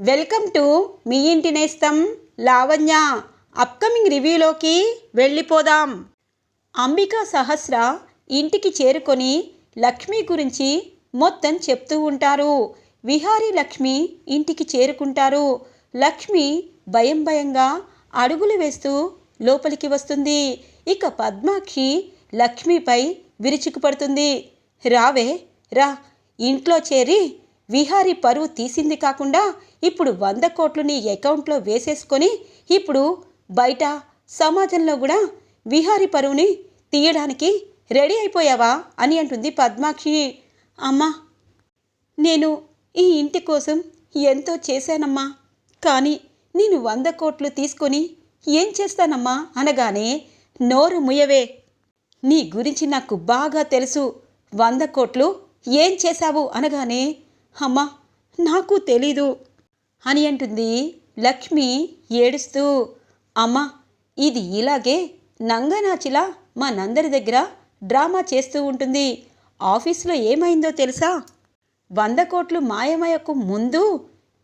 Welcome to me ఇంటి నేస్తం Lavanya. Upcoming రివ్యూలోకి వెళ్ళిపోదాం. అంబికా సహస్ర ఇంటికి చేరుకొని లక్ష్మి గురించి మొత్తం చెప్తూ ఉంటారు. విహారీ లక్ష్మి ఇంటికి చేరుకుంటారు. లక్ష్మి భయం భయంగా అడుగులు వేస్తూ లోపలికి వస్తుంది. ఇక పద్మాక్షి లక్ష్మిపై విరుచుకుపడుతుంది. రావే రా ఇంట్లో చేరి విహారీ పరువు తీసింది కాకుండా ఇప్పుడు వంద కోట్లు నీ అకౌంట్లో వేసేసుకొని ఇప్పుడు బయట సమాజంలో కూడా విహారీ పరువుని తీయడానికి రెడీ అయిపోయావా అని అంటుంది పద్మాక్షి. అమ్మా నేను ఈ ఇంటి కోసం ఎంతో చేశానమ్మా. కానీ నేను వంద కోట్లు తీసుకొని ఏం చేస్తానమ్మా అనగానే నోరు ముయవే నీ గురించి నాకు బాగా తెలుసు. వంద కోట్లు ఏం చేశావు అనగానే అమ్మా నాకు తెలీదు. అని అంటుంది లక్ష్మి ఏడుస్తూ అమ్మా ఇది ఇలాగే నంగనాచిలా మా నందరి దగ్గర డ్రామా చేస్తూ ఉంటుంది. ఆఫీసులో ఏమైందో తెలుసా? వంద కోట్లు మాయమయ్యకు ముందు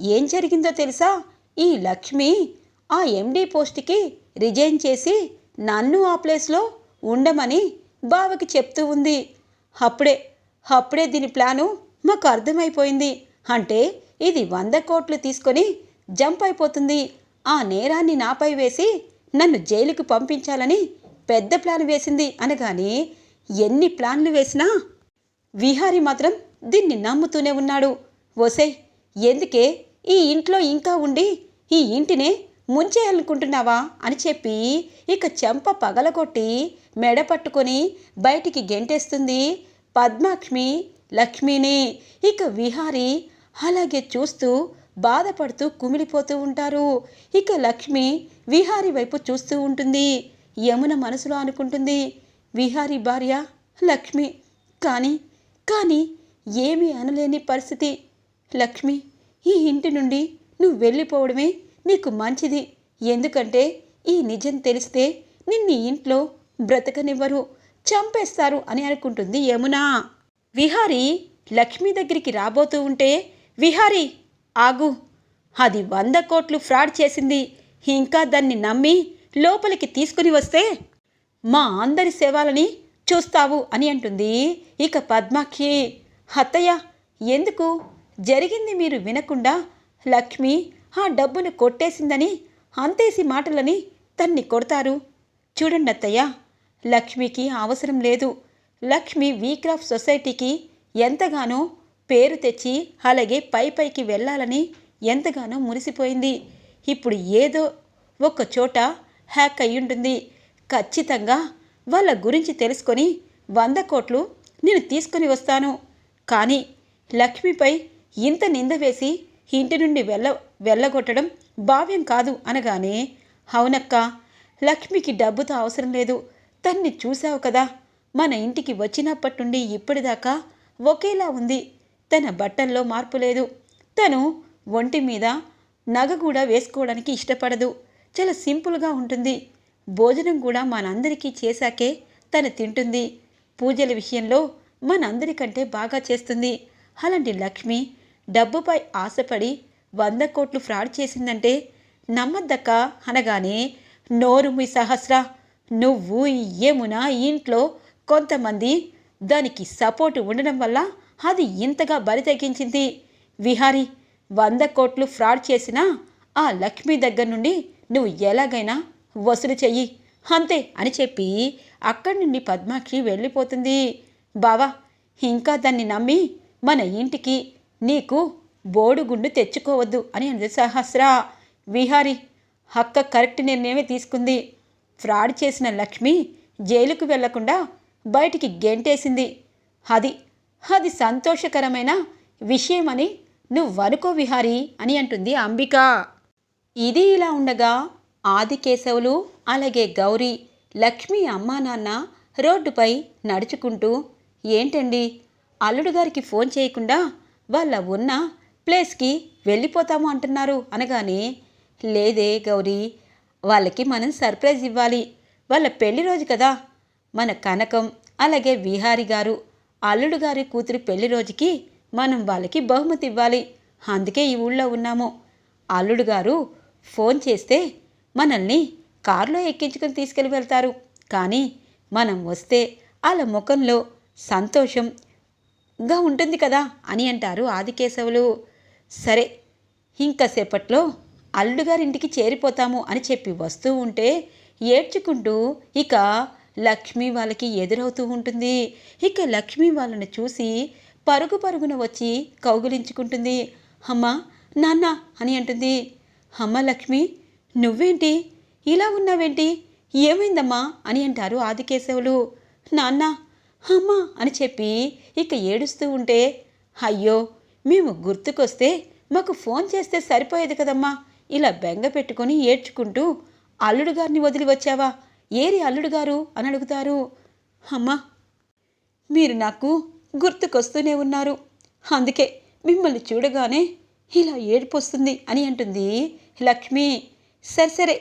ఏం జరిగిందో తెలుసా? ఈ లక్ష్మి ఆ ఎండీ పోస్ట్కి రిజైన్ చేసి నన్ను ఆ ప్లేస్లో ఉండమని బావకి చెప్తూ ఉంది. అప్పుడే అప్పుడే దీని ప్లాను మాకు అర్థమైపోయింది. అంటే ఇది వంద కోట్లు తీసుకొని జంప్ అయిపోతుంది ఆ నేరాన్ని నాపై వేసి నన్ను జైలుకు పంపించాలని పెద్ద ప్లాన్ వేసింది అనగాని ఎన్ని ప్లాన్లు వేసినా విహారి మాత్రం దీన్ని నమ్ముతూనే ఉన్నాడు. ఓసే ఎందుకే ఈ ఇంట్లో ఇంకా ఉండి ఈ ఇంటినే ముంచేయాలనుకుంటున్నావా అని చెప్పి ఇక చెంప పగలగొట్టి మెడ పట్టుకొని బయటికి గెంటేస్తుంది పద్మాక్ష్మి లక్ష్మిని! ఇక విహారి అలాగే చూస్తూ బాధపడుతూ కుమిలిపోతూ ఉంటారు. ఇక లక్ష్మి విహారి వైపు చూస్తూ ఉంటుంది. యమున మనసులో అనుకుంటుంది విహారి భార్య లక్ష్మి కానీ కానీ ఏమీ అనలేని పరిస్థితి. లక్ష్మి ఈ ఇంటి నుండి నువ్వు వెళ్ళిపోవడమే నీకు మంచిది. ఎందుకంటే ఈ నిజం తెలిస్తే నిన్ను ఇంట్లో బ్రతకనివ్వరు చంపేస్తారు అని అనుకుంటుంది యమున. విహారి లక్ష్మి దగ్గరికి రాబోతూ ఉంటే విహారి ఆగు. అది వంద కోట్లు ఫ్రాడ్ చేసింది. ఇంకా దాన్ని నమ్మి లోపలికి తీసుకుని వస్తే మా అందరి సేవలని చూస్తావు అని అంటుంది. ఇక పద్మాక్షి అత్తయ్య ఎందుకు? జరిగింది మీరు వినకుండా లక్ష్మి ఆ డబ్బును కొట్టేసిందని అంతేసి మాటలని తన్ని కొడతారు. చూడండి అత్తయ్య లక్ష్మికి అవసరం లేదు. లక్ష్మి వీక్రాఫ్ సొసైటీకి ఎంతగానో పేరు తెచ్చి అలాగే పై పైకి వెళ్ళాలని ఎంతగానో మురిసిపోయింది. ఇప్పుడు ఏదో ఒక చోట హ్యాక్ అయ్యుంటుంది. ఖచ్చితంగా వాళ్ళ గురించి తెలుసుకొని వంద కోట్లు నేను తీసుకొని వస్తాను. కానీ లక్ష్మిపై ఇంత నింద వేసి ఇంటి నుండి వెళ్ళ వెళ్ళగొట్టడం భావ్యం కాదు అనగానే అవునక్క లక్ష్మికి డబ్బుతో అవసరం లేదు. తన్ని చూశావు కదా. మన ఇంటికి వచ్చినప్పటి నుండి ఇప్పటిదాకా ఒకేలా ఉంది. తన బట్టల్లో మార్పు లేదు. తను ఒంటి మీద నగ కూడా వేసుకోవడానికి ఇష్టపడదు. చాలా సింపుల్గా ఉంటుంది. భోజనం కూడా మనందరికీ చేశాకే తను తింటుంది. పూజల విషయంలో మనందరికంటే బాగా చేస్తుంది. అలాంటి లక్ష్మి డబ్బుపై ఆశపడి వంద కోట్లు ఫ్రాడ్ చేసిందంటే నమ్మద్దక్క అనగానే నోరు మీ సహస్ర నువ్వు ఈ యమున ఇంట్లో కొంతమంది దానికి సపోర్ట్ ఉండడం వల్ల అది ఇంతగా బరి తగ్గించింది విహారీ వంద కోట్లు ఫ్రాడ్ చేసినా ఆ లక్ష్మి దగ్గర నుండి నువ్వు ఎలాగైనా వసూలు చెయ్యి. అంతే అని చెప్పి అక్కడి నుండి పద్మాక్షి వెళ్ళిపోతుంది. బావా ఇంకా దాన్ని నమ్మి మన ఇంటికి నీకు బోడుగుండు తెచ్చుకోవద్దు అని అంది సహస్ర. విహారి అక్క కరెక్ట్ నిర్ణయమే తీసుకుంది. ఫ్రాడ్ చేసిన లక్ష్మి జైలుకు వెళ్ళకుండా బయటికి గెంటేసింది. అది అది సంతోషకరమైన విషయమని నువ్వనుకో విహారి అని అంటుంది అంబిక. ఇది ఇలా ఉండగా ఆదికేశవులు అలాగే గౌరీ లక్ష్మి అమ్మా నాన్న రోడ్డుపై నడుచుకుంటూ ఏంటండి? అల్లుడు గారికి ఫోన్ చేయకుండా వాళ్ళ ఉన్న ప్లేస్కి వెళ్ళిపోతాము అంటున్నారు అనగానే లేదే గౌరీ వాళ్ళకి మనం సర్ప్రైజ్ ఇవ్వాలి. వాళ్ళ పెళ్ళి రోజు కదా. మన కనకం అలాగే విహారి గారు అల్లుడు గారి కూతురి పెళ్ళి రోజుకి మనం వాళ్ళకి బహుమతి ఇవ్వాలి. అందుకే ఈ ఊళ్ళో ఉన్నాము. అల్లుడు గారు ఫోన్ చేస్తే మనల్ని కారులో ఎక్కించుకొని తీసుకెళ్ళి వెళ్తారు. కానీ మనం వస్తే వాళ్ళ ముఖంలో సంతోషంగా ఉంటుంది కదా అని అంటారు ఆదికేశవులు. సరే ఇంకాసేపట్లో అల్లుడు గారింటికి చేరిపోతాము అని చెప్పి వస్తూ ఉంటే ఏడ్చుకుంటూ ఇక లక్ష్మి వాళ్ళకి ఎదురవుతూ ఉంటుంది. ఇక లక్ష్మి వాళ్ళని చూసి పరుగు పరుగున వచ్చి కౌగులించుకుంటుంది. అమ్మ నాన్న అని అంటుంది. అమ్మ లక్ష్మి నువ్వేంటి? ఇలా ఉన్నావేంటి? ఏమైందమ్మా? అని అంటారు ఆదికేశవులు. నాన్న అమ్మ అని చెప్పి ఇక ఏడుస్తూ ఉంటే అయ్యో మేము గుర్తుకొస్తే మాకు ఫోన్ చేస్తే సరిపోయేది కదమ్మా. ఇలా బెంగ పెట్టుకొని ఏడ్చుకుంటూ అల్లుడు గారిని వదిలి వచ్చావా? ఏరి అల్లుడు గారు అని అడుగుతారు. అమ్మా మీరు నాకు గుర్తుకొస్తూనే ఉన్నారు. అందుకే మిమ్మల్ని చూడగానే ఇలా ఏడుపు వస్తుంది అని అంటుంది లక్ష్మి. సరే సరే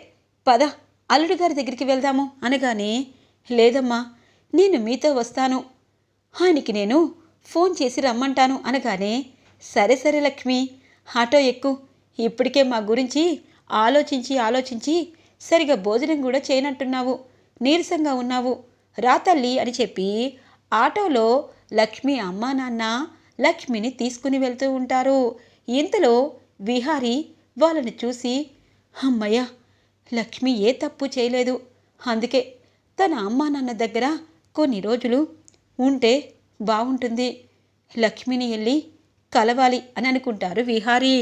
పద అల్లుడు గారి దగ్గరికి వెళ్దాము అనగానే లేదమ్మా నేను మీతో వస్తాను. ఆయనకి నేను ఫోన్ చేసి రమ్మంటాను అనగానే సరే సరే లక్ష్మి ఆటో ఎక్కు. ఇప్పటికే మా గురించి ఆలోచించి ఆలోచించి సరిగా భోజనం కూడా చేయనట్టున్నావు నీరసంగా ఉన్నావు. రా తల్లి అని చెప్పి ఆటోలో లక్ష్మి అమ్మా నాన్న లక్ష్మిని తీసుకుని వెళ్తూ ఉంటారు. ఇంతలో విహారి వాళ్ళని చూసి అమ్మయ్య లక్ష్మి ఏ తప్పు చేయలేదు. అందుకే తన అమ్మా నాన్న దగ్గర కొన్ని రోజులు ఉంటే బాగుంటుంది లక్ష్మిని వెళ్ళి కలవాలి అని అనుకుంటారు విహారీ.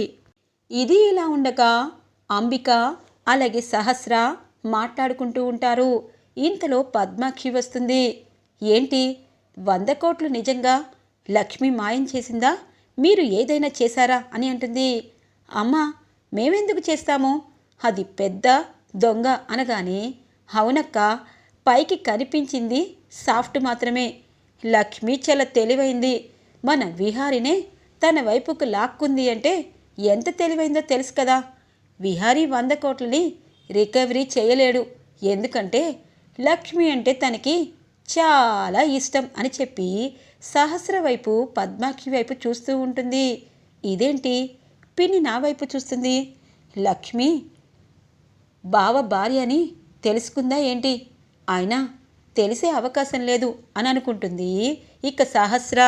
ఇది ఇలా ఉండగా అంబిక అలాగే సహస్ర మాట్లాడుకుంటూ ఉంటారు. ఇంతలో పద్మాక్షి వస్తుంది. ఏంటి? వంద కోట్లు నిజంగా లక్ష్మి మాయం చేసిందా? మీరు ఏదైనా చేశారా? అని అంటుంది. అమ్మా మేమెందుకు చేస్తాము? అది పెద్ద దొంగ అనగానే అవునక్క పైకి కనిపించింది సాఫ్ట్ మాత్రమే. లక్ష్మి చాలా తెలివైంది. మన విహారినే తన వైపుకు లాక్కుంది అంటే ఎంత తెలివైందో తెలుసు కదా. విహారీ వంద కోట్లని రికవరీ చేయలేడు. ఎందుకంటే లక్ష్మి అంటే తనకి చాలా ఇష్టం అని చెప్పి సహస్ర వైపు పద్మాక్షి వైపు చూస్తూ ఉంటుంది. ఇదేంటి? పిన్ని నా వైపు చూస్తుంది. లక్ష్మి బావ భార్య అని తెలుసుకుందా ఏంటి? అయినా తెలిసే అవకాశం లేదు అని అనుకుంటుంది ఇక సహస్ర.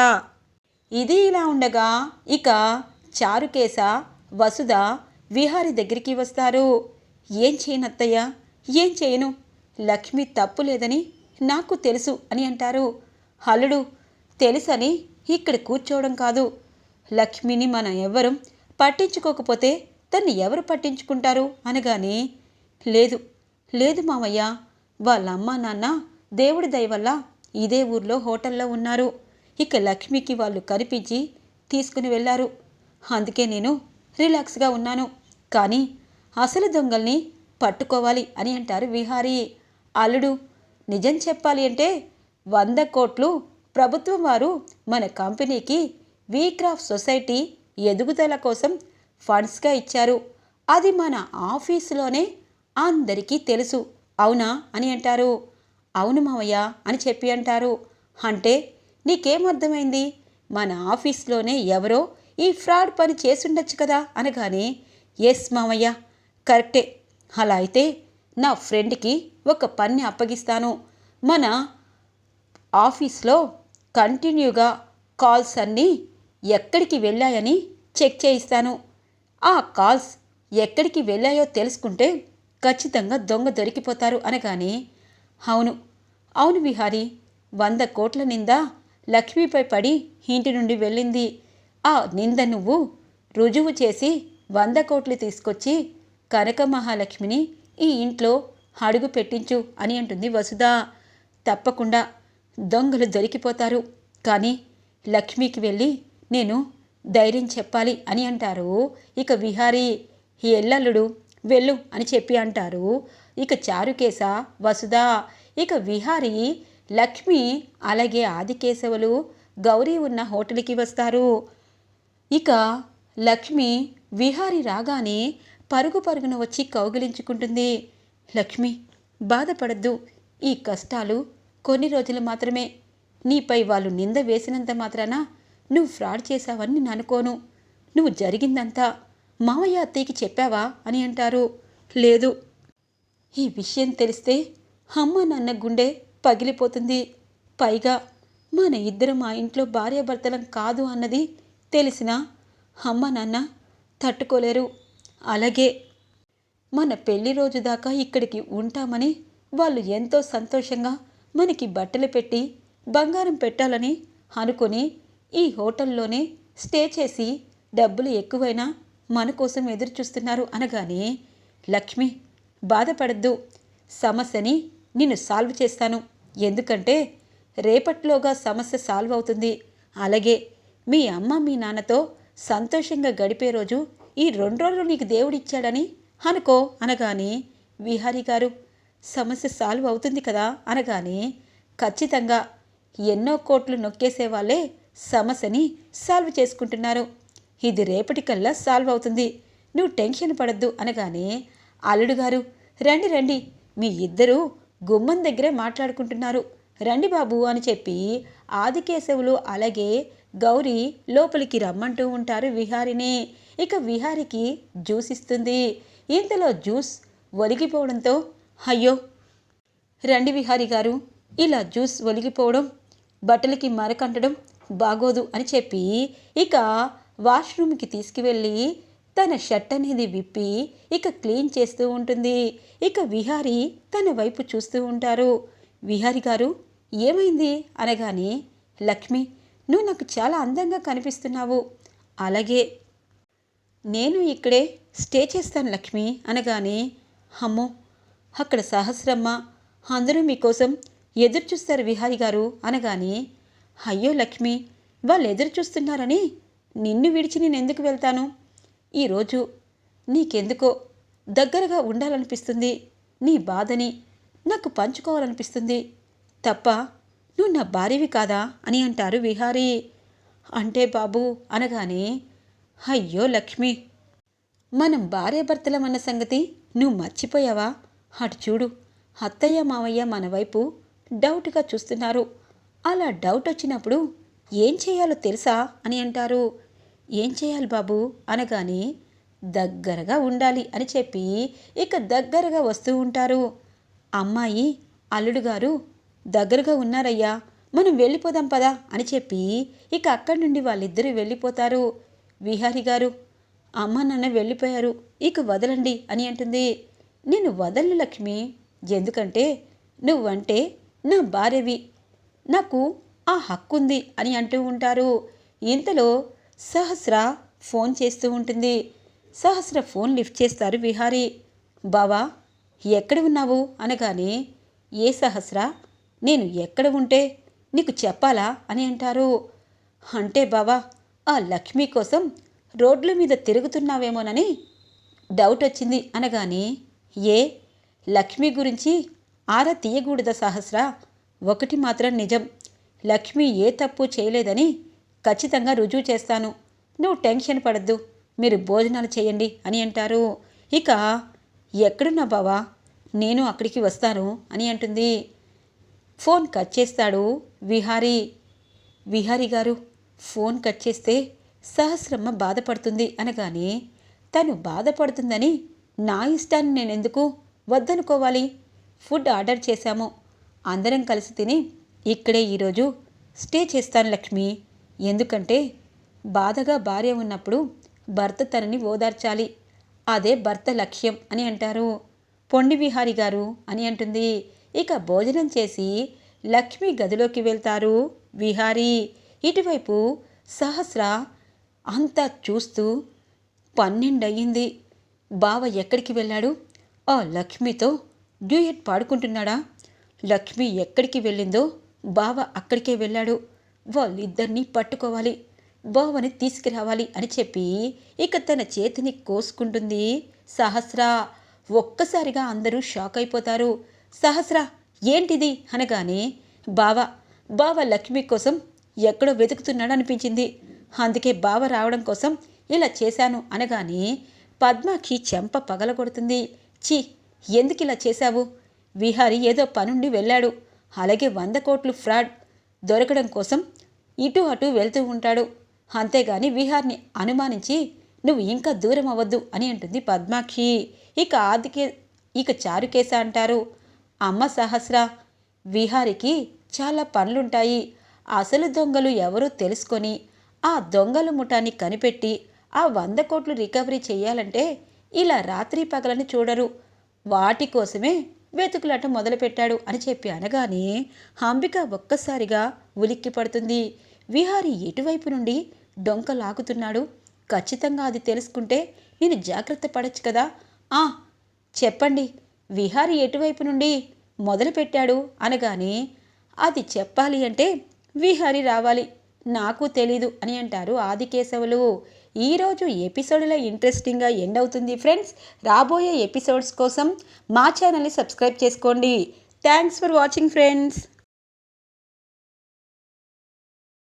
ఇది ఇలా ఉండగా ఇక చారుకేశ వసుధ విహారి దగ్గరికి వస్తారు. ఏం చేయను ఏం చేయను? లక్ష్మి తప్పు లేదని నాకు తెలుసు అని అంటారు. హలుడు తెలుసని ఇక్కడ కూర్చోవడం కాదు. లక్ష్మిని మనం ఎవరం పట్టించుకోకపోతే తన్ని ఎవరు పట్టించుకుంటారు? అనగానే లేదు లేదు మామయ్య వాళ్ళ అమ్మ నాన్న దేవుడి దయవల్ల ఇదే ఊర్లో హోటల్లో ఉన్నారు. ఇక లక్ష్మికి వాళ్ళు కనిపించి తీసుకుని వెళ్ళారు అందుకే నేను రిలాక్స్గా ఉన్నాను. కానీ అసలు దొంగల్ని పట్టుకోవాలి అని అంటారు విహారీ. అల్లుడు నిజం చెప్పాలి అంటే వంద కోట్లు ప్రభుత్వం వారు మన కంపెనీకి వీక్రాఫ్ సొసైటీ ఎదుగుదల కోసం ఫండ్స్గా ఇచ్చారు. అది మన ఆఫీసులోనే అందరికీ తెలుసు. అవునా అని అంటారు. అవును మావయ్య అని చెప్పి అంటారు. అంటే నీకేం అర్థమైంది మన ఆఫీస్లోనే ఎవరో ఈ ఫ్రాడ్ పని చేసుండొచ్చు కదా అనగానే ఎస్ మామయ్య కరెక్టే. అలా అయితే నా ఫ్రెండ్కి ఒక పని అప్పగిస్తాను. మన ఆఫీస్లో కంటిన్యూగా కాల్స్ అన్నీ ఎక్కడికి వెళ్ళాయని చెక్ చేయిస్తాను. ఆ కాల్స్ ఎక్కడికి వెళ్ళాయో తెలుసుకుంటే ఖచ్చితంగా దొంగ దొరికిపోతారు అనగానే అవును అవును విహారీ వంద కోట్ల నింద లక్ష్మీపై పడి ఇంటి నుండి వెళ్ళింది. ఆ నింద నువ్వు రుజువు చేసి వంద కోట్లు తీసుకొచ్చి కనక మహాలక్ష్మిని ఈ ఇంట్లో అడుగు పెట్టించు అని అంటుంది వసుధ. తప్పకుండా దొంగలు దొరికిపోతారు. కానీ లక్ష్మికి వెళ్ళి నేను ధైర్యం చెప్పాలి అని అంటారు. ఇక విహారీ ఎల్లల్లుడు వెళ్ళు అని చెప్పి అంటారు. ఇక చారుకేశ వసుధ ఇక విహారీ లక్ష్మి అలాగే ఆదికేశవులు గౌరీ ఉన్న హోటల్కి వస్తారు. ఇక లక్ష్మి విహారి రాగానే పరుగు పరుగున వచ్చి కౌగిలించుకుంటుంది. లక్ష్మి బాధపడద్దు. ఈ కష్టాలు కొన్ని రోజులు మాత్రమే. నీపై వాళ్ళు నింద వేసినంత మాత్రాన నువ్వు ఫ్రాడ్ చేశావని నేను అనుకోను. నువ్వు జరిగిందంతా మామయ్య అత్తయ్యకి చెప్పావా అని అంటారు. లేదు. ఈ విషయం తెలిస్తే అమ్మ నాన్న గుండె పగిలిపోతుంది. పైగా మన ఇద్దరం మా ఇంట్లో భార్యాభర్తలం కాదు అన్నది తెలిసినా అమ్మ నాన్న తట్టుకోలేరు. అలాగే మన పెళ్ళి రోజు దాకా ఇక్కడికి ఉంటామని వాళ్ళు ఎంతో సంతోషంగా మనకి బట్టలు పెట్టి బంగారం పెట్టాలని అనుకొని ఈ హోటల్లోనే స్టే చేసి డబ్బులు ఎక్కువైనా మన కోసం ఎదురు చూస్తున్నారు అనగానే లక్ష్మి బాధపడద్దు. సమస్యని నేను సాల్వ్ చేస్తాను. ఎందుకంటే రేపట్లోగా సమస్య సాల్వ్ అవుతుంది. అలాగే మీ అమ్మ మీ నాన్నతో సంతోషంగా గడిపే రోజు ఈ రెండు రోజులు నీకు దేవుడిచ్చాడని? అనుకో అనగానే విహారీ గారు సమస్య సాల్వ్ అవుతుంది కదా? అనగానే ఖచ్చితంగా ఎన్నో కోట్లు నొక్కేసే వాళ్ళే సమస్యని సాల్వ్ చేసుకుంటున్నారు. ఇది రేపటికల్లా సాల్వ్ అవుతుంది. నువ్వు టెన్షన్ పడద్దు అనగానే అల్లుడు గారు రండి రండి మీ ఇద్దరూ గుమ్మం దగ్గరే మాట్లాడుకుంటున్నారు. రండి బాబు అని చెప్పి ఆదికేశవులు అలాగే గౌరీ లోపలికి రమ్మంటూ ఉంటారు విహారిని ఇక విహారికి జ్యూస్ ఇస్తుంది. ఇంతలో జ్యూస్ ఒలిగిపోవడంతో అయ్యో! రండి విహారి గారు. ఇలా జ్యూస్ ఒలిగిపోవడం బట్టలకి మరకంటడం బాగోదు అని చెప్పి ఇక వాష్రూమ్కి తీసుకువెళ్ళి తన షర్ట్ అనేది విప్పి ఇక క్లీన్ చేస్తూ ఉంటుంది. ఇక విహారి తన వైపు చూస్తూ ఉంటారు. విహారి గారు ఏమైంది? అనగానే లక్ష్మి నువ్వు నాకు చాలా అందంగా కనిపిస్తున్నావు. అలాగే నేను ఇక్కడే స్టే చేస్తాను లక్ష్మి అనగానే అమ్మో అక్కడ సహస్రమ్మ అందరూ మీకోసం ఎదురు చూస్తారు విహారి గారు అనగానే అయ్యో లక్ష్మి వాళ్ళు ఎదురు చూస్తున్నారని నిన్ను విడిచి నేను ఎందుకు వెళ్తాను? ఈరోజు నీకెందుకో దగ్గరగా ఉండాలనిపిస్తుంది. నీ బాధని నాకు పంచుకోవాలనిపిస్తుంది. తప్ప నువ్వు నా భార్యవి కాదా? అని అంటారు విహారీ. అంటే బాబు అనగానే అయ్యో లక్ష్మి మనం భార్యాభర్తలమన్న సంగతి నువ్వు మర్చిపోయావా? అటు చూడు అత్తయ్య మావయ్య మన వైపు డౌట్గా చూస్తున్నారు. అలా డౌట్ వచ్చినప్పుడు ఏం చేయాలో తెలుసా? అని అంటారు. ఏం చేయాలి బాబు? అనగానే దగ్గరగా ఉండాలి అని చెప్పి ఇక దగ్గరగా వస్తూ ఉంటారు. అమ్మాయి అల్లుడు గారు దగ్గరగా ఉన్నారయ్యా. మనం వెళ్ళిపోదాం పదా అని చెప్పి ఇక అక్కడి నుండి వాళ్ళిద్దరూ వెళ్ళిపోతారు. విహారి గారు అమ్మ నాన్న వెళ్ళిపోయారు. ఇక వదలండి అని అంటుంది. నేను వదలను లక్ష్మి. ఎందుకంటే నువ్వంటే నా భార్యవి. నాకు ఆ హక్కు ఉంది అని అంటూ ఉంటారు. ఇంతలో సహస్ర ఫోన్ చేస్తూ ఉంటుంది. సహస్ర ఫోన్ లిఫ్ట్ చేస్తారు విహారీ. బావా ఎక్కడ ఉన్నావు? అనగానే ఏ సహస్ర? నేను ఎక్కడ ఉంటే నీకు చెప్పాలా అని అంటారు. అంటే బావా ఆ లక్ష్మి కోసం రోడ్ల మీద తిరుగుతున్నావేమోనని డౌట్ వచ్చింది అనగానే ఏ? లక్ష్మి గురించి ఆరా తీయకూడదా సహస్ర? ఒకటి మాత్రం నిజం. లక్ష్మి ఏ తప్పు చేయలేదని ఖచ్చితంగా రుజువు చేస్తాను. నువ్వు టెన్షన్ పడద్దు. మీరు భోజనాలు చేయండి అని అంటారు. ఇక ఎక్కడున్నా బావా? నేను అక్కడికి వస్తాను అని అంటుంది. ఫోన్ కట్ చేస్తాడు విహారీ. విహారీ గారు ఫోన్ కట్ చేస్తే సహస్రమ్మ బాధపడుతుంది అనగానే తను బాధపడుతుందని నా ఇష్టాన్ని నేనెందుకు వద్దనుకోవాలి? ఫుడ్ ఆర్డర్ చేశాము. అందరం కలిసి తిని ఇక్కడే ఈరోజు స్టే చేస్తాను లక్ష్మి. ఎందుకంటే బాధగా భార్య ఉన్నప్పుడు భర్త తనని ఓదార్చాలి. అదే భర్త లక్ష్యం అని అంటారు. పొండి విహారి గారు అని అంటుంది. ఇక భోజనం చేసి లక్ష్మి గదిలోకి వెళ్తారు విహారీ. ఇటువైపు సహస్ర అంతా చూస్తూ పన్నెండయ్యింది. బావ ఎక్కడికి వెళ్ళాడు? ఆ లక్ష్మితో డ్యూయట్ పాడుకుంటున్నాడా? లక్ష్మి ఎక్కడికి వెళ్ళిందో బావ అక్కడికే వెళ్ళాడు. వాళ్ళిద్దరినీ పట్టుకోవాలి. బావని తీసుకురావాలి అని చెప్పి ఇక తన చేతిని కోసుకుంటుంది సహస్ర. ఒక్కసారిగా అందరూ షాక్ అయిపోతారు సహస్ర ఏంటిది? అనగానే బావ బావ లక్ష్మి కోసం ఎక్కడో వెతుకుతున్నాడు అనిపించింది అందుకే బావ రావడం కోసం ఇలా చేశాను అనగానే పద్మాక్షి చెంప పగలగొడుతుంది. చి ఎందుకు ఇలా చేశావు? విహారి ఏదో పనుండి వెళ్ళాడు. అలాగే వంద కోట్లు ఫ్రాడ్ దొరకడం కోసం ఇటు అటు వెళ్తూ ఉంటాడు. అంతేగాని విహార్ని అనుమానించి నువ్వు ఇంకా దూరం అవ్వద్దు అని అంటుంది పద్మాక్షి. ఇక ఆదికే ఇక చారుకేశ అంటారు. అమ్మ సహస్ర విహారికి చాలా పనులుంటాయి. అసలు దొంగలు ఎవరో తెలుసుకొని ఆ దొంగల ముఠాన్ని కనిపెట్టి ఆ వంద కోట్లు రికవరీ చేయాలంటే ఇలా రాత్రి పగలని చూడరు. వాటి కోసమే వెతుకులాట మొదలుపెట్టాడు అని చెప్పి అనగానే అంబిక ఒక్కసారిగా ఉలిక్కి పడుతుంది. విహారి ఎటువైపు నుండి డొంక లాగుతున్నాడు? ఖచ్చితంగా అది తెలుసుకుంటే నేను జాగ్రత్త పడచ్చు కదా? ఆ చెప్పండి. విహారి ఎటువైపు నుండి మొదలుపెట్టాడు అనగానే అది చెప్పాలి అంటే విహారి రావాలి నాకు తెలీదు అని అంటారు ఆదికేశవులు. ఈరోజు ఎపిసోడ్లో ఇంట్రెస్టింగ్గా ఎండ్ అవుతుంది ఫ్రెండ్స్. రాబోయే ఎపిసోడ్స్ కోసం మా ఛానల్ని సబ్స్క్రైబ్ చేసుకోండి. Thanks for watching friends.